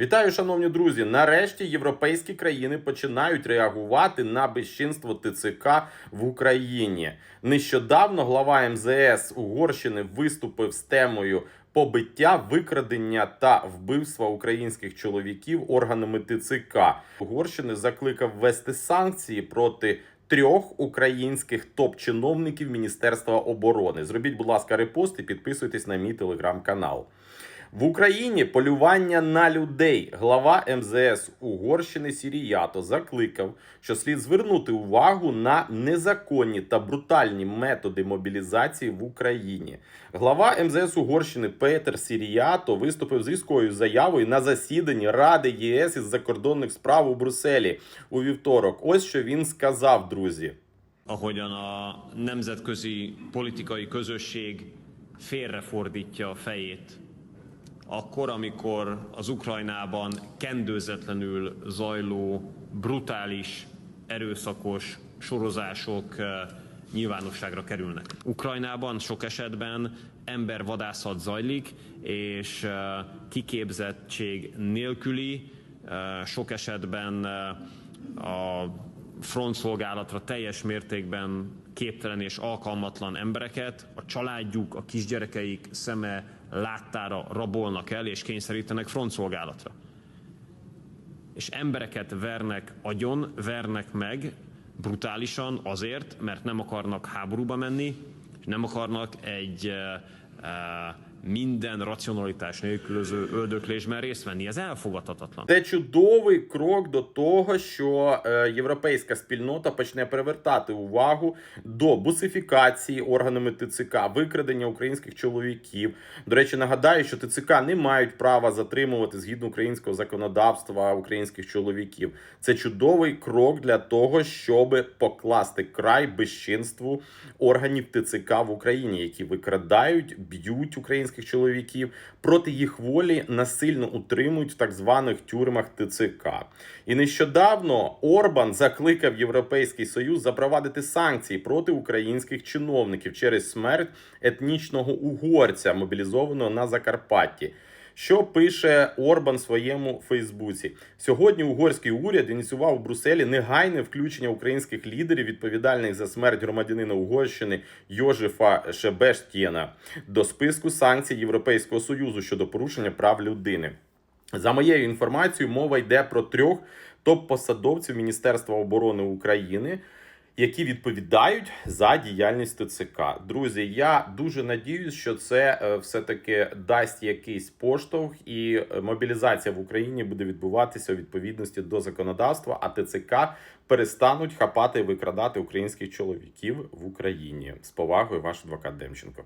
Вітаю, шановні друзі! Нарешті європейські країни починають реагувати на безчинство ТЦК в Україні. Нещодавно глава МЗС Угорщини виступив з темою побиття, викрадення та вбивства українських чоловіків органами ТЦК. Угорщини закликав ввести санкції проти. Трьох українських топ-чиновників Міністерства оборони. Зробіть, будь ласка, репост і підписуйтесь на мій телеграм-канал. В Україні полювання на людей. Глава МЗС Угорщини Сіріято закликав, що слід звернути увагу на незаконні та брутальні методи мобілізації в Україні. Глава МЗС Угорщини Петер Сіріято виступив з різкою заявою на засіданні Ради ЄС із закордонних справ у Брюсселі у вівторок. Ось що він сказав, друзі. ahogyan a nemzetközi politikai közösség félrefordítja a fejét. Akkor, amikor az Ukrajnában kendőzetlenül zajló, brutális, erőszakos sorozások eh, nyilvánosságra kerülnek. Ukrajnában sok esetben embervadászat zajlik, és eh, kiképzettség nélküli, eh, sok esetben a frontszolgálatra teljes mértékben képtelen és alkalmatlan embereket a családjuk, a kisgyerekeik szeme láttára rabolnak el és kényszerítenek frontszolgálatra. És embereket vernek agyon, vernek meg brutálisan azért, mert nem akarnak háborúba menni, és nem akarnak egy eh, eh, minden racionalitás nélkülöző öldöklésben részt venni. Ez elfogadhatatlan. Це чудовий крок до того, що е, європейська спільнота почне привертати увагу до бусифікації органами ТЦК, викрадення українських чоловіків. До речі, нагадаю, що ТЦК не мають права затримувати згідно українського законодавства українських чоловіків. Це чудовий крок для того, щоб покласти край безчинству органів ТЦК в Україні, які викрадають, б'ють українських чоловіків проти їх волі насильно утримують в так званих тюрмах ТЦК. І нещодавно Орбан закликав Європейський Союз запровадити санкції проти українських чиновників через смерть етнічного угорця, мобілізованого на Закарпатті. Що пише Орбан в своєму Фейсбуці? Сьогодні угорський уряд ініціював у Брюсселі негайне включення українських лідерів, відповідальних за смерть громадянина Угорщини Йожефа Шебештєна, до списку санкцій Європейського союзу щодо порушення прав людини. За моєю інформацією, мова йде про трьох топ-посадовців Міністерства оборони України, які відповідають за діяльність ТЦК. Друзі, я дуже надіюсь, що це е, все-таки дасть якийсь поштовх, і е, мобілізація в Україні буде відбуватися у відповідності до законодавства, а ТЦК перестануть хапати і викрадати українських чоловіків в Україні. З повагою, ваш адвокат Демченко.